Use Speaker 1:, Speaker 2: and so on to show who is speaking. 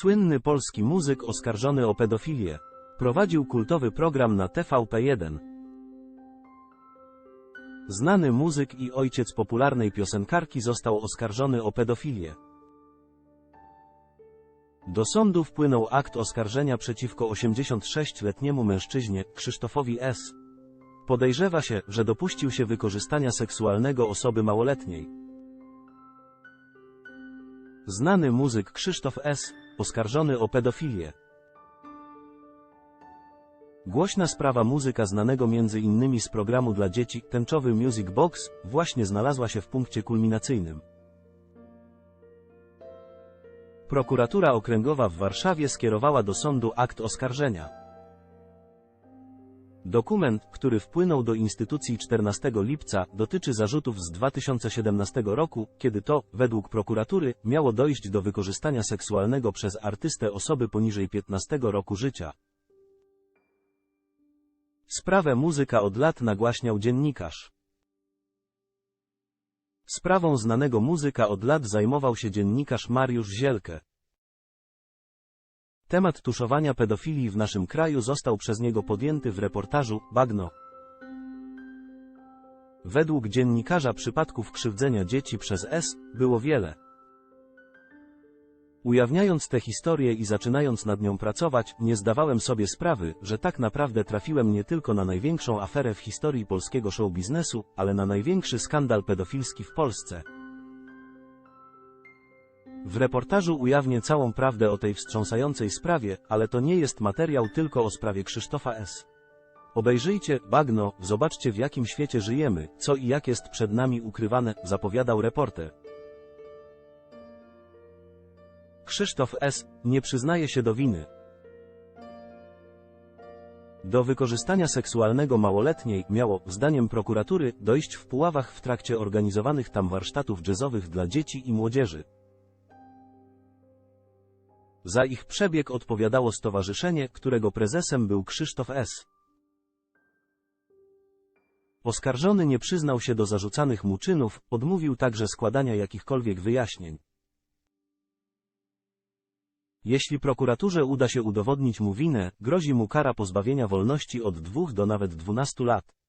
Speaker 1: Słynny polski muzyk oskarżony o pedofilię. Prowadził kultowy program na TVP1. Znany muzyk i ojciec popularnej piosenkarki został oskarżony o pedofilię. Do sądu wpłynął akt oskarżenia przeciwko 86-letniemu mężczyźnie, Krzysztofowi S. Podejrzewa się, że dopuścił się wykorzystania seksualnego osoby małoletniej. Znany muzyk Krzysztof S., oskarżony o pedofilię. Głośna sprawa muzyka znanego między innymi z programu dla dzieci, tęczowy Music Box, właśnie znalazła się w punkcie kulminacyjnym. Prokuratura Okręgowa w Warszawie skierowała do sądu akt oskarżenia. Dokument, który wpłynął do instytucji 14 lipca, dotyczy zarzutów z 2017 roku, kiedy to, według prokuratury, miało dojść do wykorzystania seksualnego przez artystę osoby poniżej 15 roku życia. Sprawę muzyka od lat nagłaśniał dziennikarz. Sprawą znanego muzyka od lat zajmował się dziennikarz Mariusz Zielkę. Temat tuszowania pedofilii w naszym kraju został przez niego podjęty w reportażu Bagno. Według dziennikarza przypadków krzywdzenia dzieci przez S było wiele. Ujawniając tę historię i zaczynając nad nią pracować, nie zdawałem sobie sprawy, że tak naprawdę trafiłem nie tylko na największą aferę w historii polskiego show biznesu, ale na największy skandal pedofilski w Polsce. W reportażu ujawnię całą prawdę o tej wstrząsającej sprawie, ale to nie jest materiał tylko o sprawie Krzysztofa S. Obejrzyjcie, bagno, zobaczcie w jakim świecie żyjemy, co i jak jest przed nami ukrywane, zapowiadał reporter. Krzysztof S. nie przyznaje się do winy. Do wykorzystania seksualnego małoletniej miało, zdaniem prokuratury, dojść w Puławach w trakcie organizowanych tam warsztatów jazzowych dla dzieci i młodzieży. Za ich przebieg odpowiadało stowarzyszenie, którego prezesem był Krzysztof S. Oskarżony nie przyznał się do zarzucanych mu czynów, odmówił także składania jakichkolwiek wyjaśnień. Jeśli prokuraturze uda się udowodnić mu winę, grozi mu kara pozbawienia wolności od 2 do nawet 12 lat.